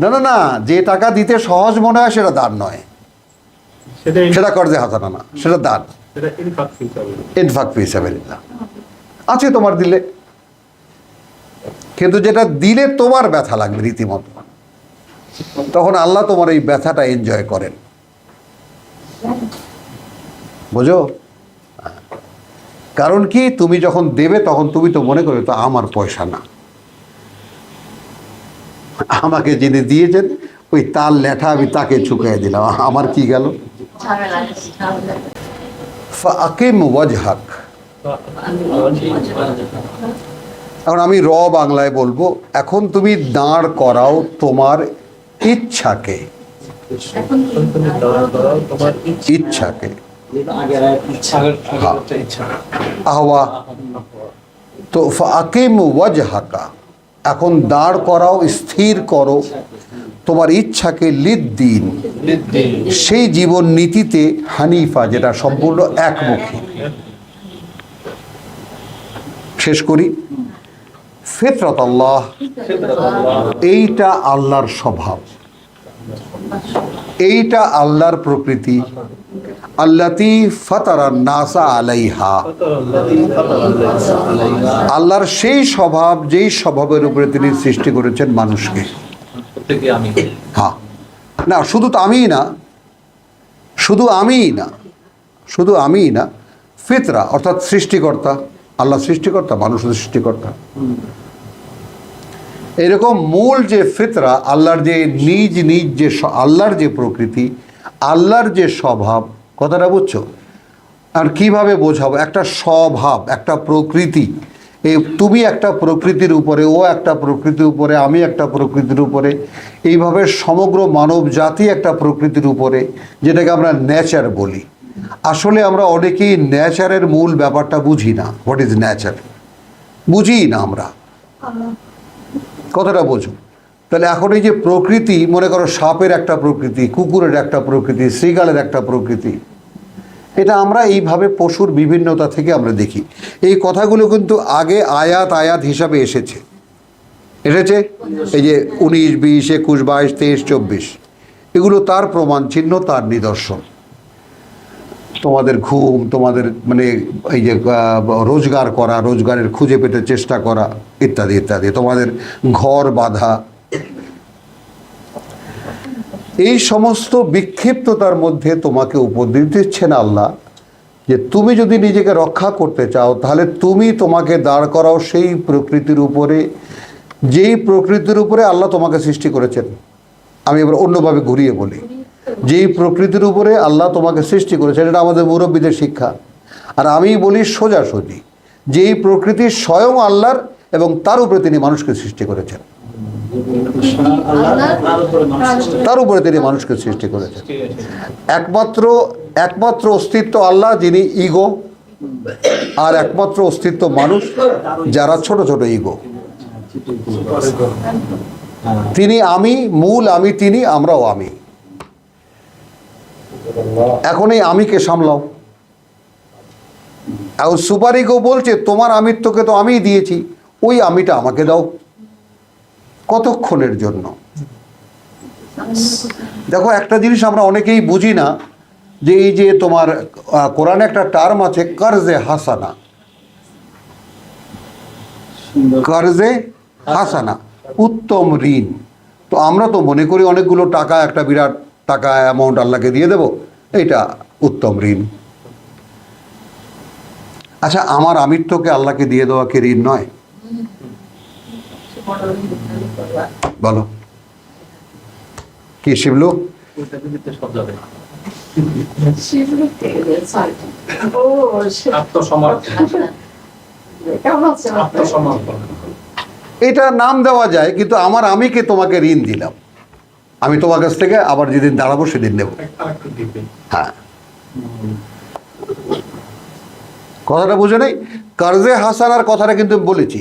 না না না যে টাকা দিতে সহজ মনে হয় সেটা দান নয়। সেটা কর্জে হাসানা না সেটা দান। ইনফাক হিসাবে ফি সাবিলিল্লাহ আছে তোমার দিলে। কিন্তু যেটা দিলে তোমার ব্যথা লাগবে রীতিমতো। তখন আল্লাহ তোমার এই ব্যথাটা এনজয় করেন। বুঝো? কারণ কি? তুমি যখন দেবে তখন তুমি তো মনে করবে তো আমার পয়সা না। আমাকে যিনি দিয়েছেন, ওই তার লেঠা আমি তাকে চুকিয়ে দিলাম। আমার কি গেল? এখন আমি র বাংলায় বলব, এখন তুমি দাঁড় করাও তোমার ইচ্ছাকে। ইচ্ছাকে। ইচ্ছা হ্যাঁ। আহওয়া। তো ফাকিম ওয়াজহাকা। এখন দাঁড় করাও স্থির করো। তোমার ইচ্ছাকে লিদ দিন সেই জীবন নীতিতে হানিফা যেটা সম্পূর্ণ একমুখী। শেষ করি। ফেতরত আল্লাহ এইটা আল্লাহর স্বভাব। এইটা আল্লাহর প্রকৃতি। আল্লাতি ফাতারা নাসা আলাইহা। আল্লাহর সেই স্বভাব, যেই স্বভাবের উপরে তিনি সৃষ্টি করেছেন মানুষকে। হ্যাঁ। না, শুধু তো আমিই না। শুধু আমিই না। শুধু আমিই না। ফিতরা, অর্থাৎ সৃষ্টিকর্তা। আল্লাহ সৃষ্টিকর্তা, মানুষ সৃষ্টিকর্তা। এরকম মূল যে ফিতরা, আল্লাহর যে নিজ নিজ যে আল্লাহর যে প্রকৃতি, আল্লাহর যে স্বভাব, কথাটা বুঝছ? আর কীভাবে বোঝাবো? একটা স্বভাব, একটা প্রকৃতি। এই তুমি একটা প্রকৃতির উপরে, ও একটা প্রকৃতির উপরে, আমি একটা প্রকৃতির উপরে। এইভাবে সমগ্র মানব জাতি একটা প্রকৃতির উপরে, যেটাকে আমরা ন্যাচার বলি। আসলে আমরা অনেকেই ন্যাচারের মূল ব্যাপারটা বুঝি না। হোয়াট ইজ নেচার বুঝি না আমরা কতটা বোঝো। তাহলে এখন এই যে প্রকৃতি, মনে করো সাপের একটা প্রকৃতি, কুকুরের একটা প্রকৃতি শ্রীগালের একটা প্রকৃতি, এটা আমরা এইভাবে পশুর বিভিন্নতা থেকে আমরা দেখি। এই কথাগুলো কিন্তু আগে আয়াত আয়াত হিসাবে এসেছে। এসেছে? এই যে উনিশ, বিশ, একুশ, বাইশ, তেইশ, চব্বিশ। এগুলো তার প্রমাণ চিহ্ন, তার নিদর্শন। তোমাদের ঘুম, তোমাদের মানে এই যে রোজগার করা, রোজগারের খুঁজে পেতে চেষ্টা করা, ইত্যাদি ইত্যাদি, তোমাদের ঘর বাঁধা। এই সমস্ত বিক্ষিপ্ততার মধ্যে তোমাকে উপদেশ দিচ্ছেন আল্লাহ যে তুমি যদি নিজেকে রক্ষা করতে চাও, তাহলে তুমি তোমাকে দাঁড় করাও সেই প্রকৃতির উপরে, যেই প্রকৃতির উপরে আল্লাহ তোমাকে সৃষ্টি করেছেন। আমি এবার অন্যভাবে ঘুরিয়ে বলি। যেই প্রকৃতির উপরে আল্লাহ তোমাকে সৃষ্টি করেছে এটা আমাদের মুরব্বীদের শিক্ষা। আর আমি বলি সোজাসুজি যেই প্রকৃতি স্বয়ং আল্লাহর এবং তার উপরে তিনি মানুষকে সৃষ্টি করেছেন। তার উপরে তিনি মানুষকে সৃষ্টি করেছেন। একমাত্র একমাত্র অস্তিত্ব আল্লাহ, যিনি ইগো আর একমাত্র অস্তিত্ব মানুষ, যারা ছোট ছোট ইগো তিনি আমি, মূল আমি, তিনি আমরাও আমি। এখন এই আমিকে সামলাও। এখন সুপার ইগো বলছে তোমার আমিত্বকে তো আমিই দিয়েছি ওই আমিটা আমাকে দাও। কতক্ষণের জন্য? দেখো একটা জিনিস আমরা অনেকেই বুঝি না যে এই যে তোমার কোরআনে একটা টার্ম আছে কার্জে হাসানা। কার্জে হাসানা উত্তম ঋণ। তো আমরা তো মনে করি অনেকগুলো টাকা একটা বিরাট টাকা অ্যামাউন্ট আল্লাহকে দিয়ে দেব এইটা উত্তম ঋণ। আচ্ছা আমার আমিত্বকে আল্লাহকে দিয়ে দেওয়া কি ঋণ নয়? বলো। কি শিবলু? এটা নাম দেওয়া যায় কিন্তু আমার আমিকে তোমাকে ঋণ দিলাম। আমি তোমার কাছ থেকে আবার যেদিন দাঁড়াবো সেদিন নেব। হ্যাঁ। কথাটা বুঝে নেই? কার্জে হাসানার কথাটা কিন্তু আমি বলেছি।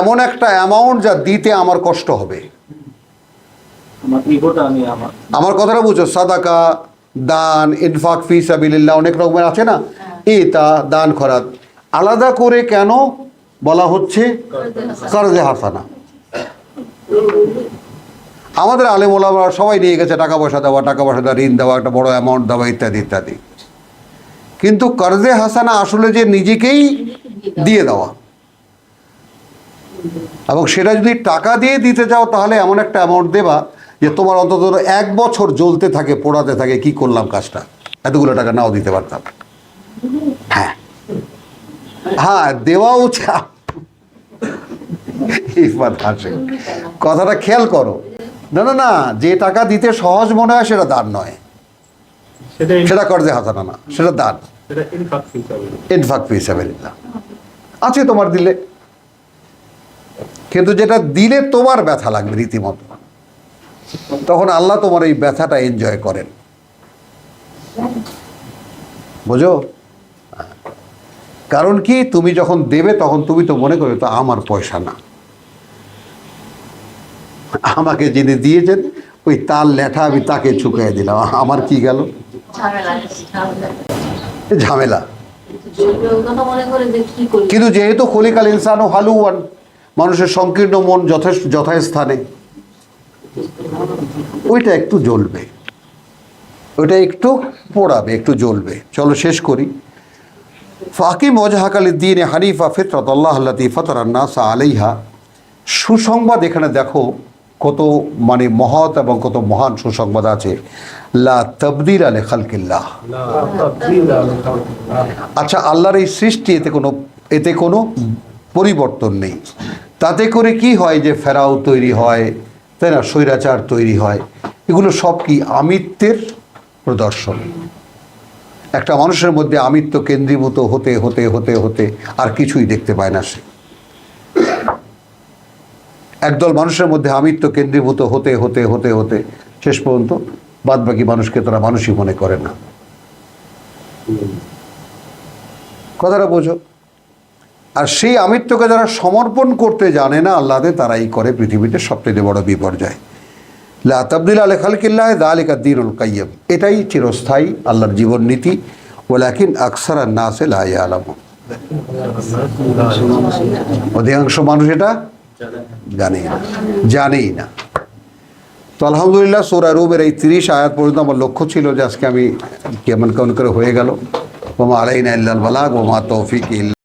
এমন একটা অ্যামাউন্ট যা দিতে আমার কষ্ট হবে। আমার কথাটা বুঝো। সাদাকা দান ইনফাক ফি সাবিলিল্লাহ অনেক রকমের আছে না? এটা দান খরাত। আলাদা করে কেন বলা হচ্ছে? কার্জে হাসানা। আমাদের আলেম ওলামা সবাই নিয়ে গেছে টাকা পয়সা দেওয়া, টাকা পয়সা দেওয়া, ঋণ দেওয়া, একটা বড় অ্যামাউন্ট দেওয়া, ইত্যাদি ইত্যাদি। কিন্তু কর্জে হাসানা আসলে যে নিজেকেই দিয়ে দেওয়া। এবং সেটা যদি টাকা দিয়ে দিতে চাও, তাহলে এমন একটা অ্যামাউন্ট দেবা যে তোমার অন্তত এক বছর জ্বলতে থাকে, পোড়াতে থাকে, কি করলাম কাজটা? এতগুলো টাকা নাও দিতে পারতাম। হ্যাঁ। হ্যাঁ দেওয়া হাসে। কথাটা খেয়াল করো। না না না যে টাকা দিতে সহজ মনে হয় সেটা দান নয়। সেটা কর্জে হাসানা না সেটা দান। ইনফাক হিসাবে ইনফাক আছে তোমার দিলে। কিন্তু যেটা দিলে তোমার ব্যথা লাগবে রীতিমতো। তখন আল্লাহ তোমার এই ব্যথাটা এনজয় করেন। বুঝো? কারণ কি? তুমি যখন দেবে তখন তুমি তো মনে করবে তো আমার পয়সা না। আমাকে যিনি দিয়েছেন ওই তার লেঠা আমি তাকে চুকিয়ে দিলাম। আমার কি গেল? ঝামেলা। কিন্তু যেহেতু খলিকাল ইনসান ও হালুয়ান মানুষের সংকীর্ণ মন যথেষ্ট যথাস্থানে ওইটা একটু জ্বলবে। ওইটা একটু পোড়াবে একটু জ্বলবে। চলো শেষ করি। ফাকিম ওজাহাকালি দিনে হানিফা ফিতরত আল্লাহ আল্লাতি ফতরান্নাসা আলাইহা। সুসংবাদ এখানে দেখো কত মানে মহৎ এবং কত মহান সুসংবাদ আছে। লা তবদির আলে খালকিল্লাহ। আচ্ছা আল্লাহর এই সৃষ্টি এতে কোনো এতে কোনো পরিবর্তন নেই। তাতে করে কি হয় যে ফেরাও তৈরি হয় তাই না? স্বৈরাচার তৈরি হয়। এগুলো সব কি আমিত্বের প্রদর্শন? একটা মানুষের মধ্যে আমিত্ব কেন্দ্রীভূত হতে হতে হতে হতে আর কিছুই দেখতে পায় না সে। একদল মানুষের মধ্যে আমিত্ব কেন্দ্রীভূত হতে হতে হতে হতে শেষ পর্যন্ত বাদবাকি মানুষকে তারা মানুষই মনে করে না। কথাটা বোঝো। আর সেই আমিত্বকে যারা সমর্পণ করতে জানে না আল্লাহতে, তারাই করে পৃথিবীতে সবচেয়ে বড় বিপর্যয়। লা তাবদিল আলে খালকিল্লাহ দালিকা দিনুল কাইয়ম এটাই চিরস্থায়ী আল্লাহর জীবন নীতি। ওলাকিন আকসার নাসে লাই আলম অধিকাংশ মানুষ এটা জানেই না জানি না। তো আলহামদুলিল্লাহ সোরা রুমের এই তিরিশ আয়াত পর্যন্ত আমার লক্ষ্য ছিল যে আজকে আমি কেমন কেমন করে হয়ে গেল। ওমা আলাইনা ইল্লাল বালাগ, ওমা তৌফিক ইল্লা